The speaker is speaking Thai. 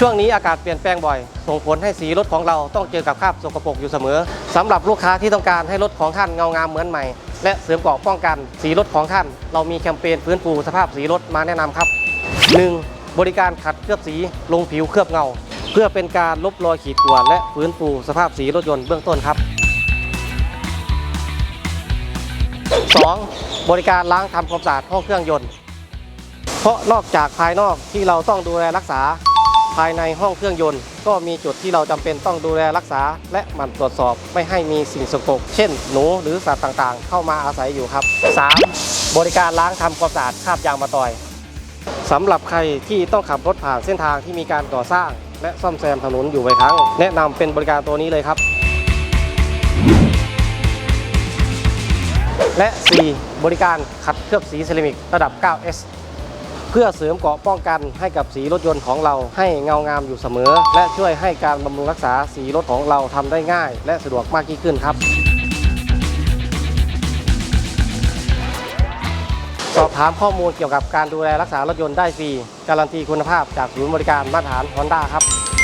ช่วงนี้อากาศเปลี่ยนแปลงบ่อย ส่งผลให้สีรถของเราต้องเจอกับคราบสกปรกอยู่เสมอสำหรับลูกค้าที่ต้องการให้รถของท่านเงางามเหมือนใหม่ และเสริมเกราะป้องกันสีรถของท่าน เรามีแคมเปญฟื้นฟูสภาพสีรถมาแนะนำครับ 1. บริการขัดเคลือบสีลงผิวเคลือบเงา เพื่อเป็นการลบรอยขีดข่วนและฟื้นฟูสภาพสีรถยนต์เบื้องต้นครับ 2. บริการล้างทำความสะอาดห้องเครื่องยนต์ เพราะนอกจากภายนอกที่เราต้องดูแลรักษา ภายในห้องเครื่องยนต์ ก็มีจุดที่เราจำเป็นต้องดูแลรักษา และหมั่นตรวจสอบไม่ให้มีสิ่งสกปรกเช่น หนูหรือสัตว์ต่างๆ เข้ามาอาศัยอยู่ครับ 3. บริการล้างทำความสะอาดคราบยางมาตอยสำหรับใครที่ต้องขับรถผ่านเส้นทางที่มีการก่อสร้าง และซ่อมแซมถนนอยู่บ่อยครั้ง แนะนำเป็นบริการตัวนี้เลยครับ และ 4. บริการขัดเคลือบสีเซรามิกระดับ 9S พื่อเสริมเกราะป้องกันให้กับสีรถยนต์ของเราให้เงางามอยู่เสมอ และช่วยให้การบำรุงรักษาสีรถของเราทำได้ง่าย และสะดวกมากยิ่งขึ้นครับ สอบถามข้อมูลเกี่ยวกับการดูแลรักษารถยนต์ได้ฟรี การันตีคุณภาพจากศูนย์บริการมาตรฐานฮอนด้าครับ